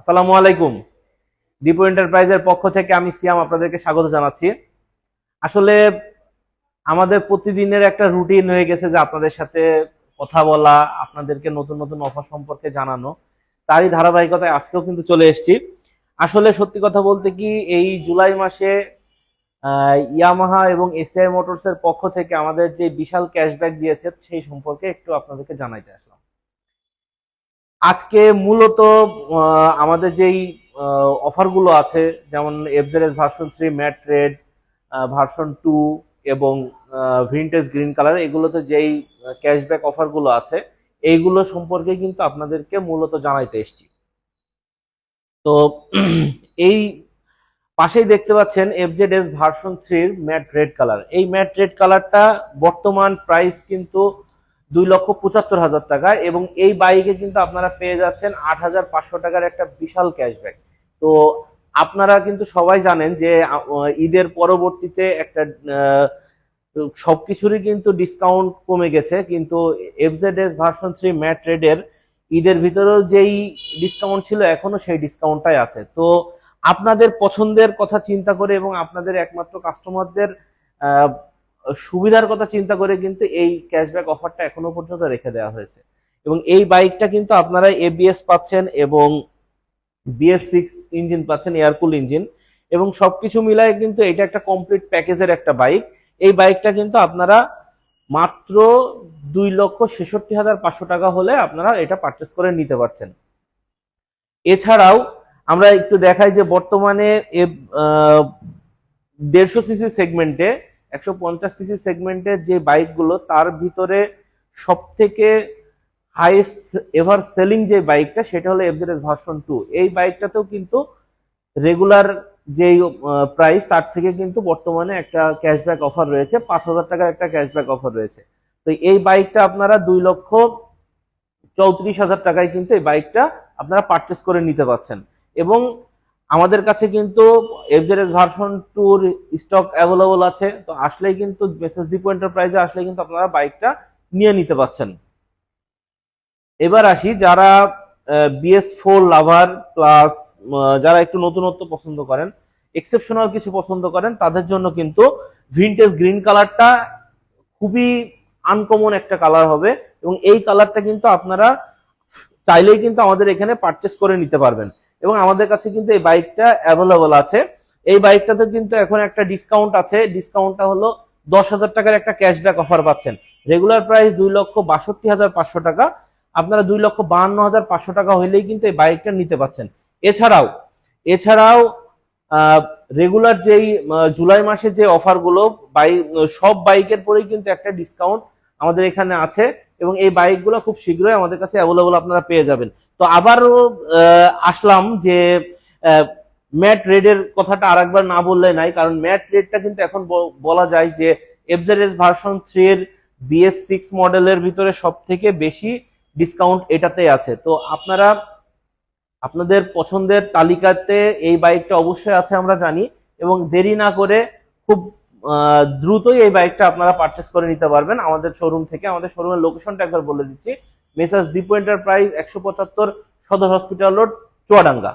আসসালামু আলাইকুম। দীপু এন্টারপ্রাইজের পক্ষ থেকে আমি সিয়াম আপনাদেরকে স্বাগত জানাচ্ছি। আসলে আমাদের প্রতিদিনের একটা রুটিন হয়ে গেছে যে আপনাদের সাথে কথা বলা, আপনাদেরকে নতুন নতুন অফার সম্পর্কে জানানো, তারই ধারাবাহিকতায় আজকেও কিন্তু চলে এসেছি। আসলে সত্যি কথা বলতে কি, এই জুলাই মাসে ইয়ামাহা এবং এসিআই মোটরস এর পক্ষ থেকে আমাদের যে বিশাল ক্যাশব্যাক দিয়েছে, সেই সম্পর্কে একটু আপনাদেরকে জানাইতে আসলাম। আজকে মূলত আমাদের যেই অফারগুলো আছে, যেমন FZS version three matte red version two এবং ভিনটেজ গ্রিন কালার এগুলোতে যেই ক্যাশব্যাক অফারগুলো আছে, এইগুলো সম্পর্কে কিন্তু আপনাদেরকে মূলত জানাইতে এসছি। তো, এই পাশেই দেখতে পাচ্ছেন এফজেডএস ভার্সন থ্রির ম্যাট রেড কালার এই ম্যাট রেড কালারটা বর্তমান প্রাইস কিন্তু দুই লক্ষ পঁচাত্তর হাজার টাকা এবং এই বাইকে কিন্তু আপনারা পেয়ে যাচ্ছেন আট হাজার পাঁচশো টাকার একটা বিশাল ক্যাশব্যাক। তো আপনারা কিন্তু সবাই জানেন যে ঈদের পরবর্তীতে একটা সবকিছুরই কিন্তু ডিসকাউন্ট কমে গেছে, কিন্তু FZ S version three matte রেডের ঈদের ভিতরেও যেই ডিসকাউন্ট ছিল, এখনও সেই ডিসকাউন্টটাই আছে। তো আপনাদের পছন্দের কথা চিন্তা করে এবং আপনাদের একমাত্র কাস্টমারদের সুবিধার কথা চিন্তা করে কিন্তু এই ক্যাশব্যাক অফারটা এখনও পর্যন্ত রেখে দেওয়া হয়েছে। এবং এই বাইকটা কিন্তু আপনারা এবিএস পাচ্ছেন এবং বিএস সিক্স ইঞ্জিন পাচ্ছেন এয়ারকুল ইঞ্জিন এবং সবকিছু মিলায় কিন্তু এটা একটা কমপ্লিট প্যাকেজের একটা বাইক এই বাইকটা কিন্তু আপনারা মাত্র দুই লক্ষ ছেষট্টি হাজার পাঁচশো টাকা হলে আপনারা এটা পারচেস করে নিতে পারছেন। এছাড়াও আমরা একটু দেখাই যে বর্তমানে দেড়শো সিসি সেগমেন্টে একশো পঞ্চাশ সিসি সেগমেন্টের যে বাইকগুলো, তার ভিতরে সব থেকে হাইয়েস্ট এভার সেলিং যে বাইকটা, সেটা হলো এফজেডএস ভার্সন টু এই বাইকটাতেও কিন্তু রেগুলার যেই প্রাইস তার থেকে কিন্তু বর্তমানে একটা ক্যাশব্যাক অফার রয়েছে। পাঁচ হাজার টাকার একটা ক্যাশব্যাক অফার রয়েছে। তো এই বাইকটা আপনারা দুই লক্ষ চৌত্রিশ হাজার টাকায় কিন্তু এই বাইকটা আপনারা পারচেস করে নিতে পারছেন। এবং আমাদের কাছে কিন্তু এফজেডএস ভার্সন টুর স্টক অ্যাভেলেবল আছে। তো আসলেই কিন্তু মেসেজ ডিপো এন্টারপ্রাইজে আসলে কিন্তু আপনারা বাইকটা নিয়ে নিতে পারছেন। এবার আসি যারা বিএস ফোর লাভার প্লাস যারা একটু নতুনত্ব পছন্দ করেন এক্সেপশনাল কিছু পছন্দ করেন, তাদের জন্য কিন্তু ভিনটেজ গ্রিন কালারটা খুবই আনকমন একটা কালার হবে এবং এই কালারটা কিন্তু আপনারা চাইলেই কিন্তু আমাদের এখানে পারচেস করে নিতে পারবেন। এবং আমাদের কাছে কিন্তু এই বাইকটা অ্যাভেলেবল আছে। এই বাইকটাতে কিন্তু এখন একটা ডিসকাউন্ট আছে। ডিসকাউন্টটা হলো দশ হাজার টাকার একটা ক্যাশব্যাক অফার পাচ্ছেন। রেগুলার প্রাইস দুই লক্ষ বাষট্টি হাজার পাঁচশো টাকা। আপনারা দুই লক্ষ বাহান্ন হাজার পাঁচশো টাকা হইলেই কিন্তু এই বাইকটা নিতে পাচ্ছেন। এছাড়াও এছাড়াও রেগুলার যেই জুলাই মাসে যে অফারগুলো বাইক সব বাইকের পরেই কিন্তু একটা ডিসকাউন্ট আমাদের এখানে আছে। এবং এই বাইকগুলো খুব শীঘ্রই আমাদের কাছে অ্যাভেলেবল আপনারা পেয়ে যাবেন। তো আবারও আসলাম যে ম্যাট রেডের কথাটা আরেকবার না বললে নাই, কারণ ম্যাট রেডটা কিন্তু এখন বলা যায় যে এফজেডএস ভার্সন থ্রি এর বিএস সিক্স মডেলের ভিতরে সব থেকে বেশি ডিসকাউন্ট এটাতে আছে। তো আপনারা, আপনাদের পছন্দের তালিকাতে এই বাইকটা অবশ্যই আছে আমরা জানি, এবং দেরি না করে খুব দ্রুতই এই বাইকটা আপনারা পারচেস করে নিতে পারবেন আমাদের শোরুম থেকে। আমাদের শোরুমের লোকেশনটা একবার বলে দিচ্ছি। মেসার্স দীপু এন্টারপ্রাইজ একশো পঁচাত্তর সদর হসপিটাল রোড চুয়াডাঙ্গা।